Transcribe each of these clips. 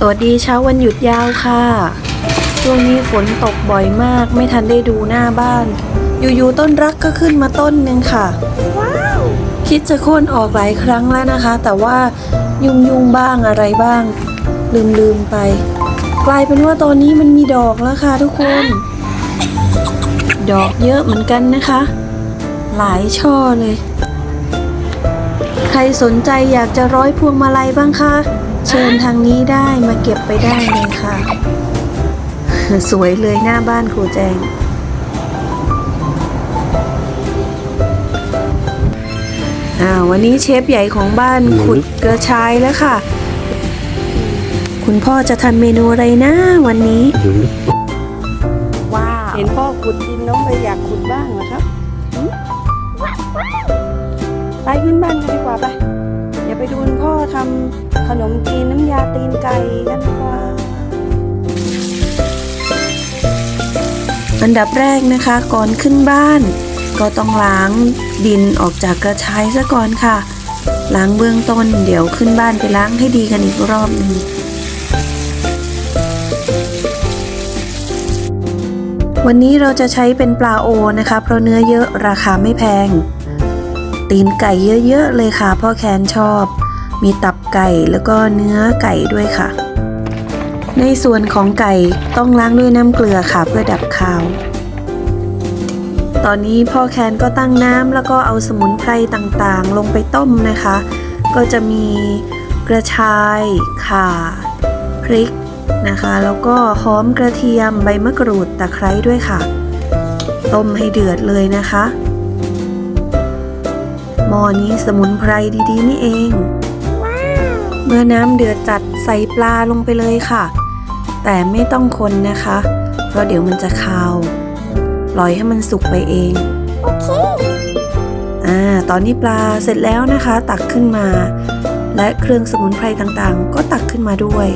สวัสดีเช้าวันหยุดยาวค่ะ ช่วงนี้ฝนตกบ่อยมาก ไม่ทันได้ดูหน้าบ้าน อยู่ๆต้นรักก็ขึ้นมาต้นหนึ่งค่ะ คิดจะโค่นออกหลายครั้งแล้วนะคะ แต่ว่ายุ่งยุ่งบ้างอะไรบ้าง ลืมลืมไป กลายเป็นว่าตอนนี้มันมีดอกแล้วค่ะทุกคน ดอกเยอะเหมือนกันนะคะ หลายช่อเลย ใครสนใจอยากจะร้อยพวงมาลัยบ้างคะ เชิญทางนี้ได้มาเก็บไปได้เลยค่ะ สวยเลยหน้าบ้านครูแจง อ่าวันนี้เชฟใหญ่ของบ้านขุดกระชายแล้วค่ะ คุณพ่อจะทำเมนูอะไรนะวันนี้ ว้าว เห็นพ่อขุดดินน้องเลยอยากขุดบ้างเหรอครับหืมไปขึ้นบ้านกันดีกว่าไป อย่าไปดูคุณพ่อทำขนมจีนน้ำยาตีนไก่กันดีกว่าอันดับแรกนะคะก่อนขึ้นบ้าน ก็ต้องล้างดินออกจากกระชายซะก่อนค่ะ ล้างเบื้องต้นเดี๋ยวขึ้นบ้านไปล้างให้ดีกันอีกรอบหนึงวันนี้เราจะใช้เป็นปลาโอนะคะ เพราะเนื้อเยอะราคาไม่แพง ตีนไก่เยอะๆเลยค่ะ พ่อแคนชอบ มีตับไก่แล้วก็เนื้อไก่ด้วยค่ะ ในส่วนของไก่ต้องล้างด้วยน้ำเกลือค่ะเพื่อดับคาว ตอนนี้พ่อแคนก็ตั้งน้ำแล้วก็เอาสมุนไพรต่างๆ ลงไปต้มนะคะ ก็จะมีกระชายข่า พริกนะคะ แล้วก็หอมกระเทียมใบมะกรูดตะไคร้ด้วยค่ะ ต้มให้เดือดเลยนะคะ หม้อนี้สมุนไพรดีๆ นี่เอง เมื่อน้ำเดือดจัดใส่ปลาลงไปเลยค่ะ แต่ไม่ต้องคนนะคะ เพราะเดี๋ยวมันจะคาวปล่อยให้มันสุกไปเองโอเคอ่าตอนนี้ปลาเสร็จแล้วนะคะ ตักขึ้นมา และเครื่องสมุนไพรต่างๆ ก็ตักขึ้นมาด้วย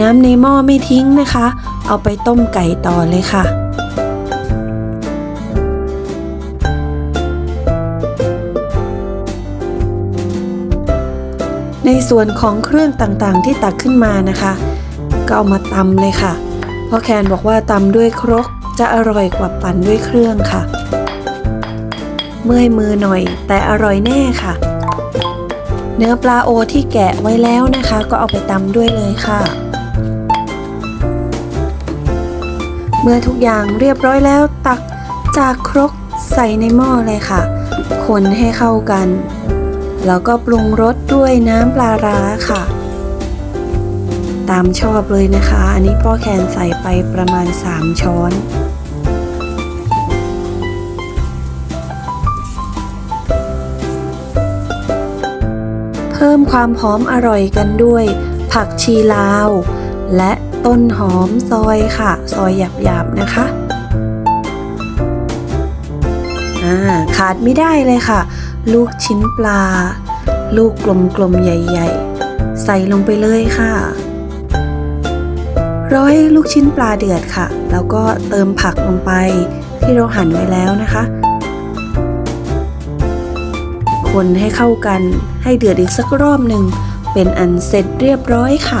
น้ำในหม้อไม่ทิ้งนะคะ เอาไปต้มไก่ต่อเลยค่ะ ในส่วนของเครื่องต่างๆ ที่ตักขึ้นมานะคะ ก็เอามาตำเลยค่ะเพราะแคนบอกว่าตำด้วยครกจะอร่อยกว่าปั่นด้วยเครื่องค่ะ เมื่อยมือหน่อย แต่อร่อยแน่ค่ะ เนื้อปลาโอที่แกะไว้แล้วนะคะ ก็เอาไปตำด้วยเลยค่ะ เมื่อทุกอย่างเรียบร้อยแล้วตักจากครกใส่ในหม้อเลยค่ะ คนให้เข้ากัน แล้วก็ปรุงรสด้วยน้ำปลาร้าค่ะ ตามชอบเลยนะคะ อันนี้พ่อแคนใส่ไปประมาณ 3 ช้อน เพิ่มความหอมอร่อยกันด้วย ผักชีลาว และต้นหอมซอยค่ะ ซอยหยาบๆนะคะขาดไม่ได้เลยค่ะ ลูกชิ้นปลา ลูกกลมๆ ใหญ่ ๆ ใส่ลงไปเลยค่ะรอให้ลูกชิ้นปลาเดือดค่ะ แล้วก็เติมผักลงไปที่เราหั่นไว้แล้วนะคะ คนให้เข้ากันให้เดือดอีกสักรอบหนึ่งเป็นอันเสร็จเรียบร้อยค่ะ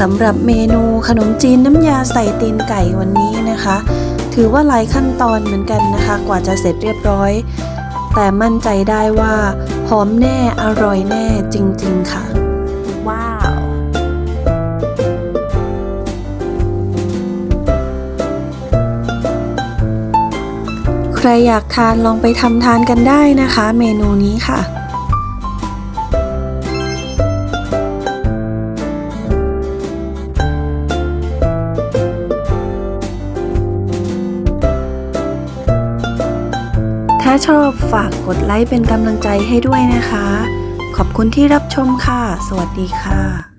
สำหรับเมนูขนมจีนน้ำยาใส่ตีนไก่วันนี้นะคะ ถือว่าหลายขั้นตอนเหมือนกันนะคะ กว่าจะเสร็จเรียบร้อย แต่มั่นใจได้ว่าหอมแน่อร่อยแน่จริง ๆ ค่ะ ว้าวใครอยากทานลองไปทำทานกันได้นะคะ เมนูนี้ค่ะาชอบฝากกดไลค์เป็นกำลังใจให้ด้วยนะคะ ขอบคุณที่รับชมค่ะ สวัสดีค่ะ